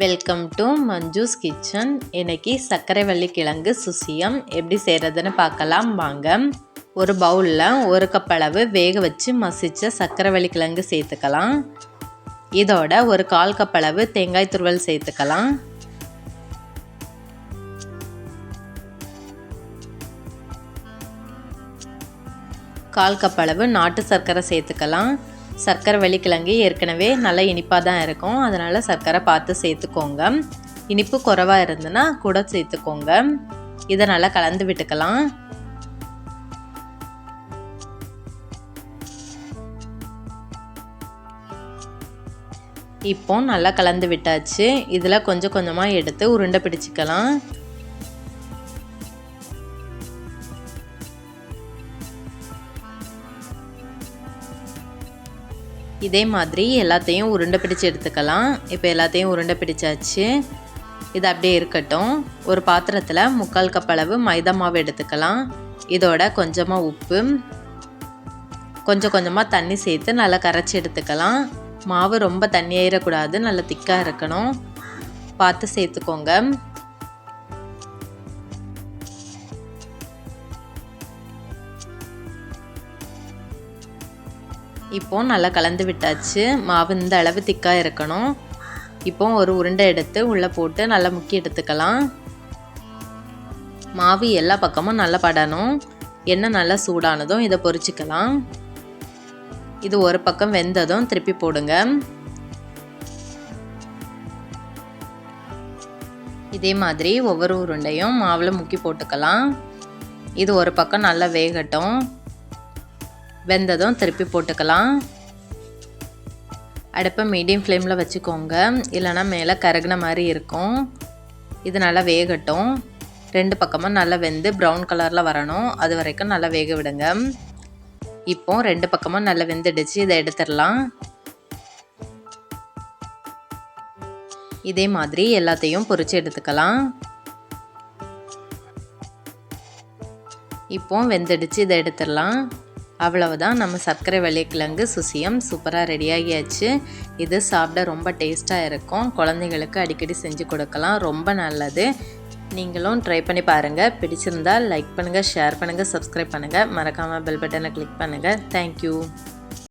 Welcome to Manju's kitchen இன்னைக்கு சர்க்கரை வள்ளி கிழங்கு சுசியம். எப்படி செய்கிறதுன்னு பார்க்கலாம் வாங்க. ஒரு பவுலில் ஒரு கப் அளவு வேக வச்சு மசித்த சர்க்கரைவள்ளி கிழங்கு சேர்த்துக்கலாம். இதோட ஒரு கால் கப் அளவு தேங்காய் துருவல் சேர்த்துக்கலாம். கால் கப் அளவு நாட்டு சர்க்கரை சேர்த்துக்கலாம். சர்க்கரை வெள்ளிக்கிழங்கு ஏற்கனவே நல்லா இனிப்பாக தான் இருக்கும். அதனால் சர்க்கரை பார்த்து சேர்த்துக்கோங்க. இனிப்பு குறைவாக இருந்ததுன்னா கூட சேர்த்துக்கோங்க. இதை நல்லா கலந்து விட்டுக்கலாம். இப்போ நல்லா கலந்து விட்டாச்சு. இதில் கொஞ்சம் கொஞ்சமாக எடுத்து உருண்டை பிடிச்சிக்கலாம். இதே மாதிரி எல்லாத்தையும் உருண்டை பிடிச்சு எடுத்துக்கலாம். இப்போ எல்லாத்தையும் உருண்டை பிடிச்சாச்சு. இது அப்படியே இருக்கட்டும். ஒரு பாத்திரத்தில் முக்கால் கப் அளவு மைதா மாவு எடுத்துக்கலாம். இதோட கொஞ்சமாக உப்பு. கொஞ்சம் கொஞ்சமாக தண்ணி சேர்த்து நல்லா கரைச்சி எடுத்துக்கலாம். மாவு ரொம்ப தண்ணி தண்ணியாயிடக்கூடாது நல்லா திக்காக இருக்கணும். பார்த்து சேர்த்துக்கோங்க. இப்போ நல்லா கலந்து விட்டாச்சு. மாவு இந்த அளவு திக்காக இருக்கணும். இப்போ ஒரு உருண்டை எடுத்து உள்ளே போட்டு நல்லா முக்கி எடுத்துக்கலாம். மாவு எல்லா பக்கமும் நல்லா படணும். எண்ணெய் நல்லா சூடானதும் இதை பொறிச்சிக்கலாம் இது ஒரு பக்கம் வெந்ததும் திருப்பி போடுங்க. இதே மாதிரி ஒவ்வொரு உருண்டையும் மாவில் முக்கி போட்டுக்கலாம். இது ஒரு பக்கம் நல்லா வேகட்டும். வெந்ததும் திருப்பி போட்டுக்கலாம். அடுப்பை மீடியம் ஃப்ளேமில் வச்சுக்கோங்க. இல்லைனா மேலே கருகின மாதிரி இருக்கும். இது நல்லா வேகட்டும். ரெண்டு பக்கமும் நல்லா வெந்து ப்ரௌன் கலரில் வரணும். அது வரைக்கும் நல்லா வேக விடுங்க. இப்போ ரெண்டு பக்கமும் நல்லா வெந்துடுச்சு. இதை எடுத்துடலாம். இதே மாதிரி எல்லாத்தையும் பொறிச்சு எடுத்துக்கலாம். இப்போ வெந்துடுச்சு. இதை எடுத்துடலாம். அவ்வளவுதான். நம்ம சர்க்கரை வெள்ளைக்கிழங்கு சுசியம் சூப்பராக ரெடியாகியாச்சு. இது சாப்பிட ரொம்ப டேஸ்ட்டாக இருக்கும். குழந்தைங்களுக்கு அடிக்கடி செஞ்சு கொடுக்கலாம். ரொம்ப நல்லது. நீங்களும் ட்ரை பண்ணி பாருங்கள் பிடிச்சிருந்தால் லைக் பண்ணுங்கள் ஷேர் பண்ணுங்கள் சப்ஸ்கிரைப் பண்ணுங்கள் மறக்காமல் பெல் பட்டனை கிளிக் பண்ணுங்கள் தேங்க்யூ